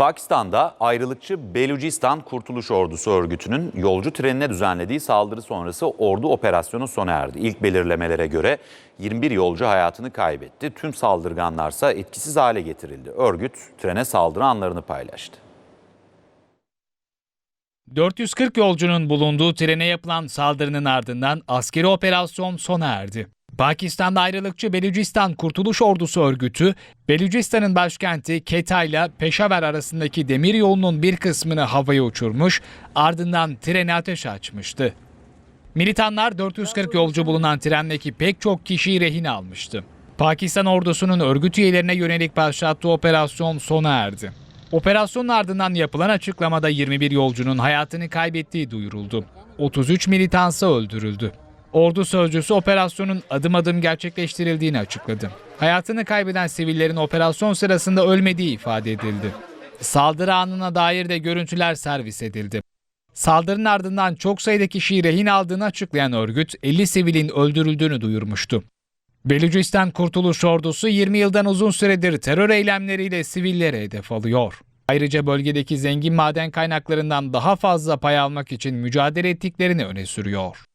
Pakistan'da ayrılıkçı Belucistan Kurtuluş Ordusu örgütünün yolcu trenine düzenlediği saldırı sonrası ordu operasyonu sona erdi. İlk belirlemelere göre 21 yolcu hayatını kaybetti. Tüm saldırganlarsa etkisiz hale getirildi. Örgüt trene saldırı anlarını paylaştı. 440 yolcunun bulunduğu trene yapılan saldırının ardından askeri operasyon sona erdi. Pakistan'da ayrılıkçı Belucistan Kurtuluş Ordusu örgütü, Belucistan'ın başkenti ile Peşaver arasındaki demir yolunun bir kısmını havaya uçurmuş, ardından trene ateş açmıştı. Militanlar 440 yolcu bulunan trendeki pek çok kişiyi rehin almıştı. Pakistan ordusunun örgüt üyelerine yönelik başlattığı operasyon sona erdi. Operasyonun ardından yapılan açıklamada 21 yolcunun hayatını kaybettiği duyuruldu. 33 militansa öldürüldü. Ordu sözcüsü operasyonun adım adım gerçekleştirildiğini açıkladı. Hayatını kaybeden sivillerin operasyon sırasında ölmediği ifade edildi. Saldırı anına dair de görüntüler servis edildi. Saldırının ardından çok sayıda kişiyi rehin aldığını açıklayan örgüt 50 sivilin öldürüldüğünü duyurmuştu. Belucistan Kurtuluş Ordusu 20 yıldan uzun süredir terör eylemleriyle sivillere hedef alıyor. Ayrıca bölgedeki zengin maden kaynaklarından daha fazla pay almak için mücadele ettiklerini öne sürüyor.